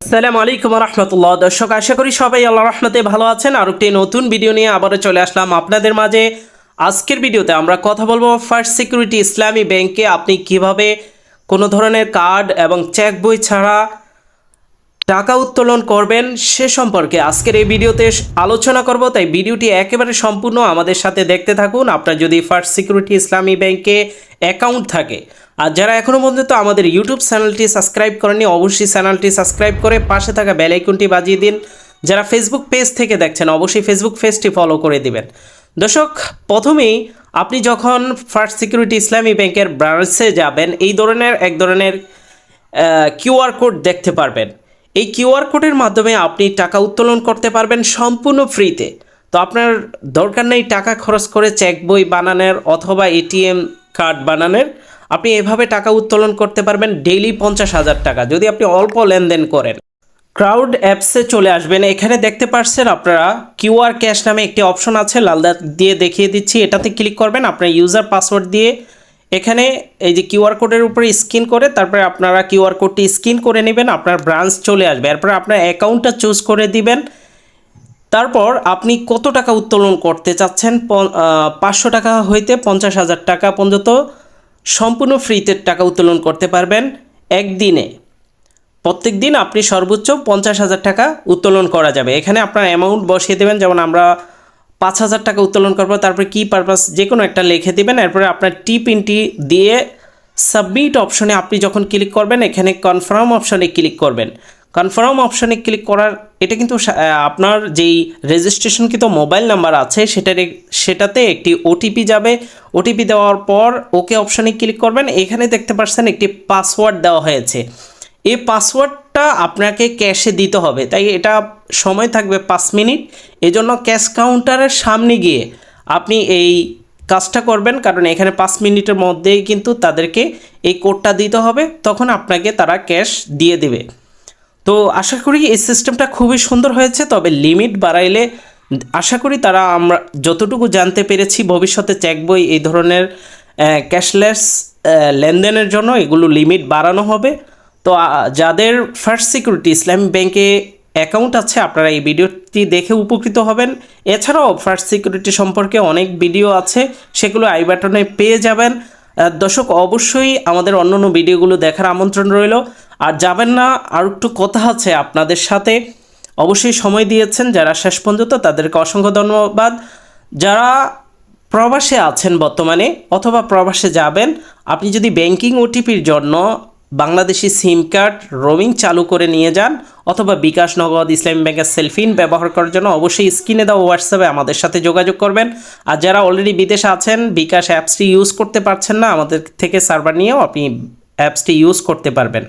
আসসালামু আলাইকুম রহমতুল্লাহ দর্শক, আশা করি সবাই আল্লাহ রহমতে ভালো আছেন। আর একটি নতুন ভিডিও নিয়ে আবারও চলে আসলাম আপনাদের মাঝে। আজকের ভিডিওতে আমরা কথা বলব ফার্স্ট সিকিউরিটি ইসলামী ব্যাংকে আপনি কীভাবে কোনো ধরনের কার্ড এবং চেক বই ছাড়া টাকা উত্তোলন করবেন সে সম্পর্কে আজকের এই ভিডিওতে আলোচনা করব। তাই ভিডিওটি একেবারে সম্পূর্ণ আমাদের সাথে দেখতে থাকুন। আপনার যদি ফার্স্ট সিকিউরিটি ইসলামী ব্যাংকে অ্যাকাউন্ট থাকে আর যারা এখনও পর্যন্ত আমাদের ইউটিউব চ্যানেলটি সাবস্ক্রাইব করেনি অবশ্যই চ্যানেলটি সাবস্ক্রাইব করে পাশে থাকা বেল আইকনটি বাজিয়ে দিন। যারা ফেসবুক পেজ থেকে দেখছেন, অবশ্যই ফেসবুক পেজটি ফলো করে দিবেন। দর্শক, প্রথমেই আপনি যখন ফার্স্ট সিকিউরিটি ইসলামী ব্যাংকের ব্রাঞ্চে যাবেন, এই ধরনের, এক ধরনের কিউআর কোড দেখতে পারবেন। এই কিউআর কোডের মাধ্যমে আপনি টাকা উত্তোলন করতে পারবেন সম্পূর্ণ ফ্রিতে তো। আপনার দরকার নেই টাকা খরচ করে চেক বই বানানোর অথবা এটিএম কার্ড বানানোর, আপনি এভাবে টাকা উত্তোলন করতে পারবেন ডেইলি পঞ্চাশ হাজার টাকা। যদি আপনি অল্প লেনদেন করেন। ক্রাউড অ্যাপসে চলে আসবেন। এখানে দেখতে পাচ্ছেন আপনারা কিউআর ক্যাশ নামে একটি অপশন আছে লালদা দিয়ে দেখিয়ে দিচ্ছি। এটাতে ক্লিক করবেন, আপনার ইউজার পাসওয়ার্ড দিয়ে এখানে এই যে কিউআর কোডের উপরে স্ক্যান করে, তারপরে আপনারা কিউআর কোডটি স্ক্যান করে নেবেন, আপনার ব্রাঞ্চ চলে আসবে। এরপর আপনার অ্যাকাউন্টটা চুজ করে দিবেন। তারপর আপনি কত টাকা উত্তোলন করতে চাচ্ছেন? পাঁচশো টাকা হইতে পঞ্চাশ হাজার টাকা পর্যন্ত সম্পূর্ণ ফ্রিতে টাকা উত্তোলন করতে পারবেন একদিনে। প্রত্যেক দিন আপনি সর্বোচ্চ পঞ্চাশ হাজার টাকা উত্তোলন করা যাবে। এখানে আপনার অ্যামাউন্ট বসিয়ে দেবেন, যেমন আমরা পাঁচ হাজার টাকা উত্তোলন করব, তারপরে কী পারপাস যে কোনো একটা লিখে দেবেন, এরপরে আপনার টি পিনটি দিয়ে সাবমিট অপশনে আপনি যখন ক্লিক করবেন, এখানে কনফার্ম অপশনে ক্লিক করবেন। কনফার্ম অপশানে ক্লিক করার, এটা কিন্তু আপনার যেই রেজিস্ট্রেশনকৃত মোবাইল নাম্বার আছে, সেটার সেটাতে একটি ওটিপি যাবে। ওটিপি দেওয়ার পর ওকে অপশানে ক্লিক করবেন। এখানে দেখতে পাচ্ছেন একটি পাসওয়ার্ড দেওয়া হয়েছে। এই পাসওয়ার্ডটা আপনাকে ক্যাশে দিতে হবে। তাই এটা সময় থাকবে পাঁচ মিনিট। এজন্য ক্যাশ কাউন্টারের সামনে গিয়ে আপনি এই কাজটা করবেন। কারণ এখানে পাঁচ মিনিটের মধ্যেই কিন্তু তাদেরকে এই কোডটা দিতে হবে। তখন আপনাকে তারা ক্যাশ দিয়ে দেবে। তো আশা করি এই সিস্টেমটা খুবই সুন্দর হয়েছে, তবে লিমিট বাড়াইলে আশা করি তারা আমরা যতটুকু জানতে পেরেছি ভবিষ্যতে চেক বই এই ধরনের ক্যাশলেস লেনদেনের জন্য এগুলো লিমিট বাড়ানো হবে। তো যাদের ফার্স্ট সিকিউরিটি ইসলামী ব্যাংকে অ্যাকাউন্ট আছে, আপনারা এই ভিডিওটি দেখে উপকৃত হবেন। এছাড়াও ফার্স্ট সিকিউরিটি সম্পর্কে অনেক ভিডিও আছে, সেগুলো আই বাটনে পেয়ে যাবেন। দর্শক, অবশ্যই আমাদের অন্যান্য ভিডিওগুলো দেখার আমন্ত্রণ রইল। আর যাবেন না, আর একটু কথা আছে আপনাদের সাথে। অবশ্যই সময় দিয়েছেন যারা শেষ পর্যন্ত, তাদেরকে অসংখ্য ধন্যবাদ। যারা প্রবাসে আছেন বর্তমানে অথবা প্রবাসে যাবেন, আপনি যদি ব্যাংকিং ওটিপির জন্য বাংলাদেশি সিম কার্ড রোমিং চালু করে নিয়ে যান, অথবা বিকাশ নগদ, ইসলামী ব্যাংকের সেলফিন ব্যবহার করার জন্য অবশ্যই স্ক্রিনে দেওয়া হোয়াটসঅ্যাপে আমাদের সাথে যোগাযোগ করবেন। আর যারা অলরেডি বিদেশে আছেন, বিকাশ অ্যাপসটি ইউজ করতে পারছেন না, আমাদের থেকে সার্ভার নিয়েও আপনি অ্যাপসটি ইউজ করতে পারবেন।